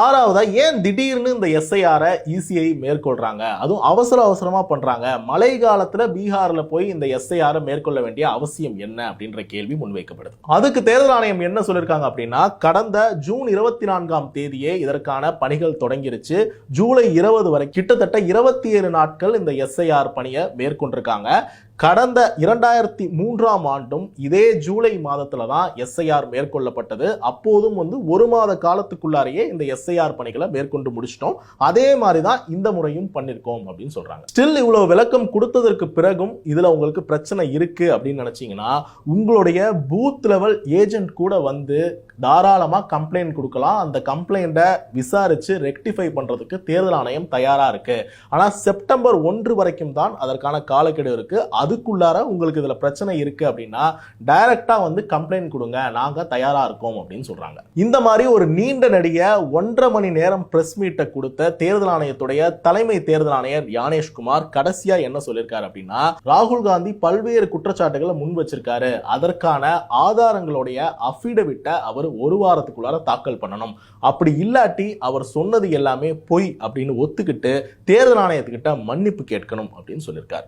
ஆறாவதா ஏன் திடீர்னு இந்த எஸ்ஐஆரை இசிஐ மேற்கொள்றாங்க? அதுவும் அவசர அவசரமா பண்றாங்க. மழை காலத்துல பீகார்ல போய் இந்த எஸ்ஐஆரை மேற்கொள்ள வேண்டிய அவசியம் என்ன? அப்படின்ற கேள்வி முன்வைக்கப்படுது. அதுக்கு தேர்தல் ஆணையம் என்ன சொல்லியிருக்காங்க அப்படின்னா கடந்த ஜூன் இருபத்தி நான்காம் தேதியே இதற்கான பணிகள் தொடங்கிருச்சு. ஜூலை இருபது வரை கிட்டத்தட்ட இருபத்தி ஏழு நாட்கள் இந்த எஸ்ஐஆர் பணியை மேற்கொண்டிருக்காங்க. கடந்த இரண்டாயிரத்தி மூன்றாம் ஆண்டும் இதே ஜூலை மாதத்துல தான் எஸ்ஐஆர் மேற்கொள்ளப்பட்டது. அப்போதும் வந்து ஒரு மாத காலத்துக்குள்ளாரையே இந்த எஸ்ஐஆர் பணிகளை மேற்கொண்டு முடிச்சிட்டோம். அதே மாதிரி தான் இந்த முறையும் பண்ணிருக்கோம் அப்படின்னு சொல்றாங்க. ஸ்டில் இவ்வளவு விளக்கம் கொடுத்ததற்கு பிறகும் இதுல உங்களுக்கு பிரச்சனை இருக்கு அப்படின்னு நினைச்சீங்கன்னா உங்களுடைய பூத் லெவல் ஏஜென்ட் கூட வந்து தாராளமாக கம்ப்ளைண்ட் கொடுக்கலாம். அந்த கம்ப்ளைண்ட்டை விசாரித்து ரெக்டிஃபை பண்ணுறதுக்கு தேர்தல் ஆணையம் தயாராக இருக்குது ஆனால் செப்டம்பர் ஒன்று வரைக்கும் தான் அதற்கான காலக்கெடு இருக்குது அது அதுக்குள்ளார உங்களுக்கு இதுல பிரச்சனை இருக்கு அப்படின்னா டைரெக்டாக வந்து கம்ப்ளைண்ட் கொடுங்க. நாங்க தயாரா இருக்கோம் அப்படின்னு சொல்றாங்க. இந்த மாதிரி ஒரு நீண்ட நடிக ஒன்றரை மணி நேரம் பிரஸ் மீட்டை கொடுத்த தேர்தல் ஆணையத்துடைய தலைமை தேர்தல் ஆணையர் யானேஷ்குமார் கடைசியா என்ன சொல்லியிருக்காரு அப்படின்னா ராகுல் காந்தி பல்வேறு குற்றச்சாட்டுகளை முன் வச்சிருக்காரு. அதற்கான ஆதாரங்களுடைய அஃபிடவிட்டை அவர் ஒரு வாரத்துக்குள்ளார தாக்கல் பண்ணணும். அப்படி இல்லாட்டி அவர் சொன்னது எல்லாமே பொய் அப்படின்னு ஒத்துக்கிட்டு தேர்தல் ஆணையத்துக்கிட்ட மன்னிப்பு கேட்கணும் அப்படின்னு சொல்லியிருக்காரு